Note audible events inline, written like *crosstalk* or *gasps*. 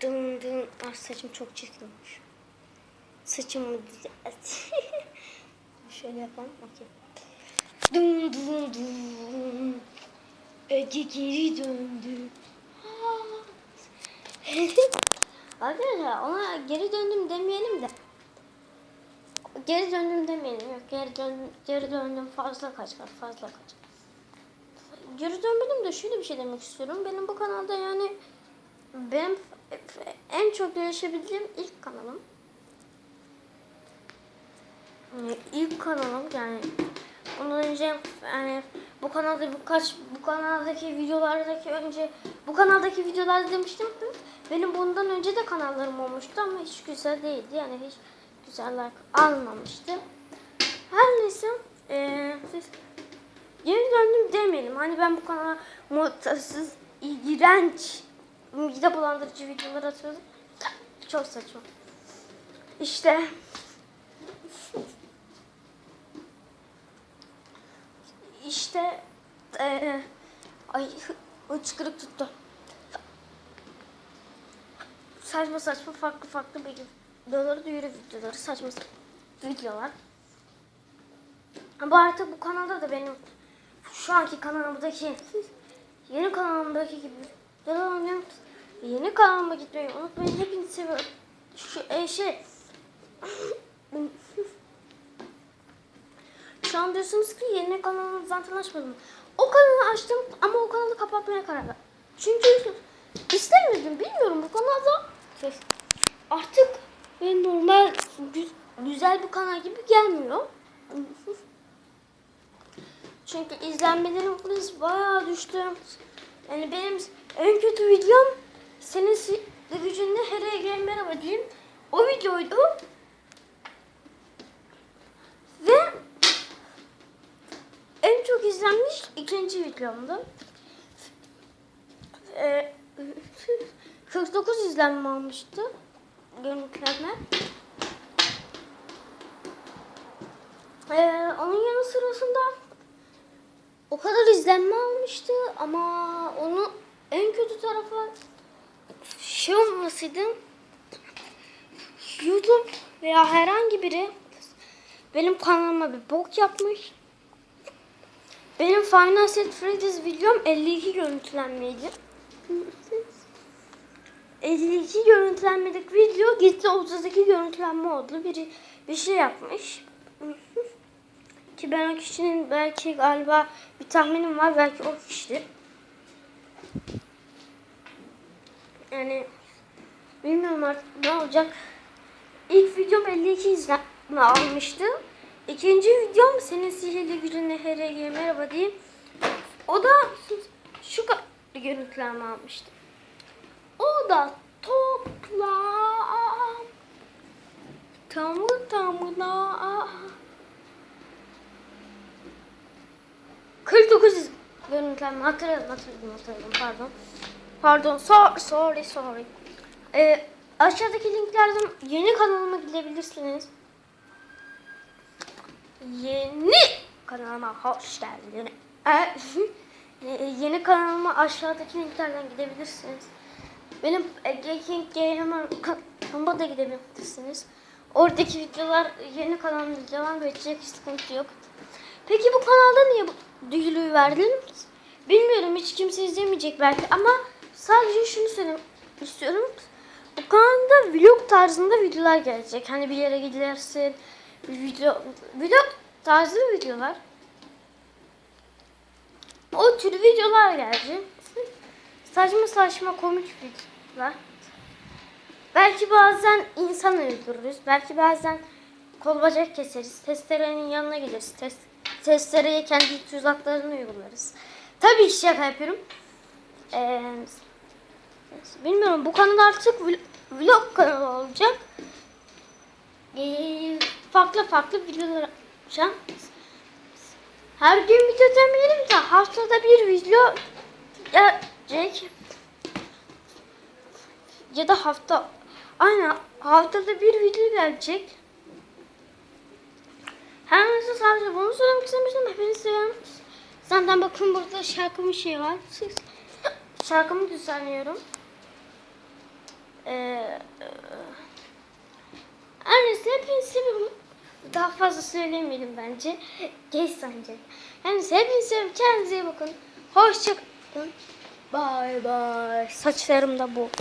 Dın dın. Ah saçım çok çirkin olmuş. Saçımı düzelt. *laughs* Şöyle yapalım. Okey. Dın dın dın. Ece geri döndü. *gasps* Arkadaşlar ona geri döndüm demeyelim de. Geri döndüm demeyelim. Yok geri döndüm, geri döndüm fazla kaçar fazla kaçar. Geri dönmedim de şöyle bir şey demek istiyorum. Benim bu kanalda yani benim en çok yaşayabildiğim ilk kanalım. Yani ilk kanalım yani ondan önce yani bu kanalda birkaç bu kanaldaki videolardaki önce bu kanaldaki videolarda demiştim ki benim bundan önce de kanallarım olmuştu ama hiç güzel değildi yani hiç güzel like almamıştı. Her neyse eee siz geri döndüm demeyelim. Hani ben bu kanala muhtarsız, iğrenç, mide bulandırıcı videolar atıyordum. Çok saçma. İşte işte eee ay hıçkırık tuttu. Saçma saçma farklı farklı videoları duyuru videoları saçma videolar. Ama artık bu kanalda da benim şu anki kanalımdaki yeni kanalımdaki gibi videolar oynuyorum. Yeni kanalıma gitmeyi unutmayın. Hepinizi seviyorum. Şu, e, şey Şu an diyorsunuz ki yeni kanalımı zaten açmadım. O kanalı açtım ama o kanalı kapatmaya karar verdim. Çünkü istemedim bilmiyorum bu kanalda artık ve normal gü- güzel bir kanal gibi gelmiyor. Çünkü izlenmelerimiz bayağı düştü. Yani benim en kötü videom senin gücünde her gel merhaba diyeyim. O videoydu. Ve en çok izlenmiş ikinci videomdu. Ee, *laughs* 49 izlenme almıştı görüntülenme. Ee, onun yanı sırasında o kadar izlenme almıştı ama onu en kötü tarafı şey olmasıydı. YouTube veya herhangi biri benim kanalıma bir bok yapmış. Benim Final Set Freddy's videom 52 görüntülenmeydi. 52 görüntülenmedik video gitti 32 görüntülenme oldu. Biri bir şey yapmış. Ki ben o kişinin belki galiba bir tahminim var belki o kişidir. Yani bilmiyorum artık ne olacak. İlk videom 52 izlenme almıştı. İkinci videom senin sihirli gücünle HRG merhaba diyeyim. O da şu kadar görüntülenme almıştı. O da toplam tamı tamına 49 görüntülenme hatırladım hatırladım hatırladım pardon. Pardon so, sorry sorry. Ee, aşağıdaki linklerden yeni kanalıma gidebilirsiniz. Yeni kanalıma hoş geldiniz. Ee, *laughs* yeni kanalıma aşağıdaki linklerden gidebilirsiniz. Benim Ege King Gamer kanalıma da gidebilirsiniz. Oradaki videolar yeni kanalımda devam edecek. Sıkıntı yok. Peki bu kanalda niye bu duyuruyu verdin? Bilmiyorum hiç kimse izlemeyecek belki ama sadece şunu söylemek istiyorum. Bu kanalda vlog tarzında videolar gelecek. Hani bir yere gidersin, video, vlog tarzı videolar. O tür videolar gelecek. Saçma saçma komik videolar. Belki bazen insan öldürürüz. Belki bazen kol bacak keseriz. Testerenin yanına gideriz. Test, testereye kendi tuzaklarını uygularız. Tabii ki şaka yapıyorum. Ee, bilmiyorum bu kanal artık vlog, kanalı olacak. Ee, farklı farklı videolar yapacağım. Her gün video demeyelim de haftada bir video gelecek. Ya da hafta aynen haftada bir video gelecek. Her neyse sadece bunu söylemek istemiştim. Hepinizi seviyorum. Zaten bakın burada şarkımın şey var şarkımı düzenliyorum. Ee, e, Annesi hepiniz seviyorum. Daha fazla söylemeyelim bence. Geç sanacak. Annesi hepiniz. Kendinize iyi bakın. Hoşçakalın. Bay bay. Saçlarım da bu. *laughs*